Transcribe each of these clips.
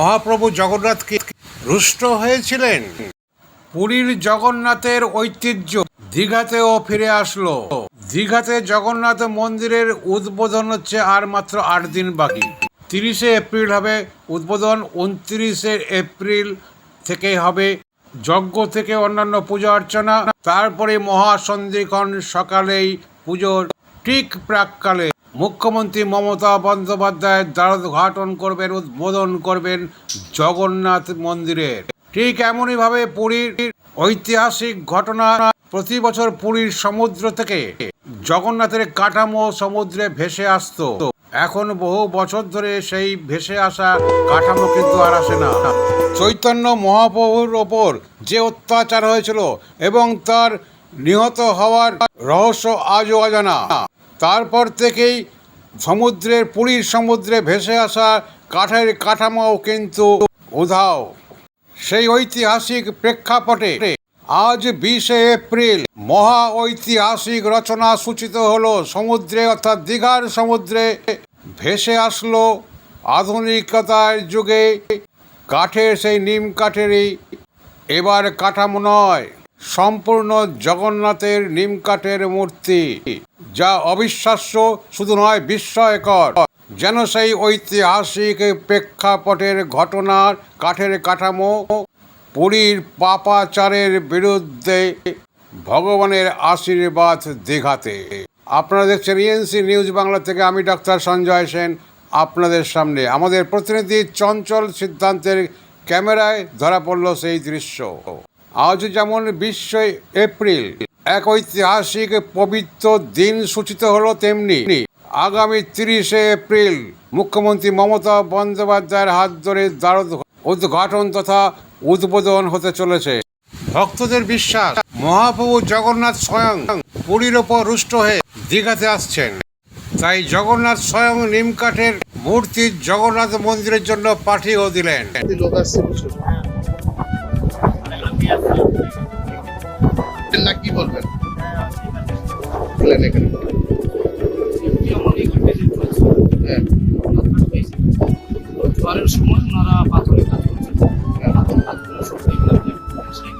মহাপ্রভু জগন্নাথকে রুষ্ট হয়েছিলেন? পুরীর জগন্নাথের ঐতিহ্য দীঘাতেও ফিরে আসলো। দীঘাতে জগন্নাথ মন্দিরের উদ্বোধন হচ্ছে আর মাত্র আট দিন বাকি। তিরিশে এপ্রিল হবে উদ্বোধন, উনত্রিশে এপ্রিল থেকে হবে যজ্ঞ থেকে অন্যান্য পূজা অর্চনা। তারপরে মহাসন্ধিক্ষণ সকালেই পুজোর ঠিক প্রাককালে মুখ্যমন্ত্রী মমতা বন্দ্যোপাধ্যায় দ্বারোদ্ঘাটন করবেন, উদ্বোধন করবেন জগন্নাথ মন্দিরের ঠিক এমনইভাবে পুরীর ঐতিহাসিক ঘটনা প্রতি বছর পুরীর সমুদ্র থেকে জগন্নাথের কাঠামো সমুদ্রে ভেসে আসতো। এখন বহু বছর ধরে সেই ভেসে আসা কাঠামো কিন্তু আর আসে না। চৈতন্য মহাপ্রভুর ওপর যে অত্যাচার হয়েছিল এবং তার নিহত হওয়ার রহস্য আজও অজানা। তারপর থেকেই সমুদ্রের, পুরীর সমুদ্রে ভেসে আসা কাঠের কাঠামোও কিন্তু উধাও। সেই ঐতিহাসিক প্রেক্ষাপটে আজ বিশে এপ্রিল মহা ঐতিহাসিক রচনা সূচিত হলো সমুদ্রে অর্থাৎ দীঘার সমুদ্রে ভেসে আসলো আধুনিকতার যুগে কাঠের সেই নিম কাঠেরই। এবার কাঠামো নয় সম্পূর্ণ জগন্নাথের নিমকাঠের মূর্তি, যা অবিশ্বাস্য শুধু নয় বিস্ময়কর। যেন সেই ঐতিহাসিক প্রেক্ষাপটের ঘটনার কাঠের কাঠামো পুরীর পাপাচারের বিরুদ্ধে ভগবানের আশীর্বাদ দীঘাতে। আপনারা দেখছেন ইএনসি নিউজ বাংলা থেকে আমি ডক্টর সঞ্জয় সেন আপনাদের সামনে। আমাদের প্রতিনিধি চঞ্চল সিদ্ধান্তের ক্যামেরায় ধরা পড়ল সেই দৃশ্য। আজ যেমন বিশ্ব এপ্রিল, এক ঐতিহাসিক পবিত্র দিন সূচিত হলো তেমনি আগামী তিরিশে এপ্রিল মুখ্যমন্ত্রী মমতা বন্দ্যোপাধ্যায়ের হাত ধরে দ্বারদ উদ্ঘাটন তথা উদ্বোধন হতে চলেছে। ভক্তদের বিশ্বাস, মহাপ্রভু জগন্নাথ স্বয়ং পুরীর ওপর রুষ্ট হয়ে দীঘাতে আসছেন। তাই জগন্নাথ স্বয়ং নিমকাঠের মূর্তি জগন্নাথ মন্দিরের জন্য পাঠিয়েও দিলেন। বলবেন। এখানে। হ্যাঁ। জোয়ারের সময় ওনারা পাথরে কাজ করছেন পাথর কাজগুলো সব এগুলো সেই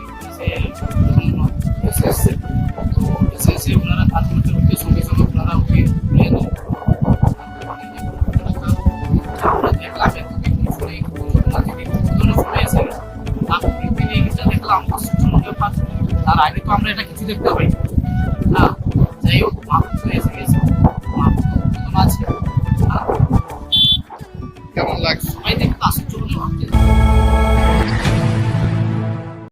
এসে এসে এসে তার আগে তো আমরা এটা কিছু দেখতে পাই না যাই হোক মাহবুব এসে গেছে মাহবুব আছে কেমন লাগছে? সবাই দেখতে আশ্চর্য জন্য হচ্ছে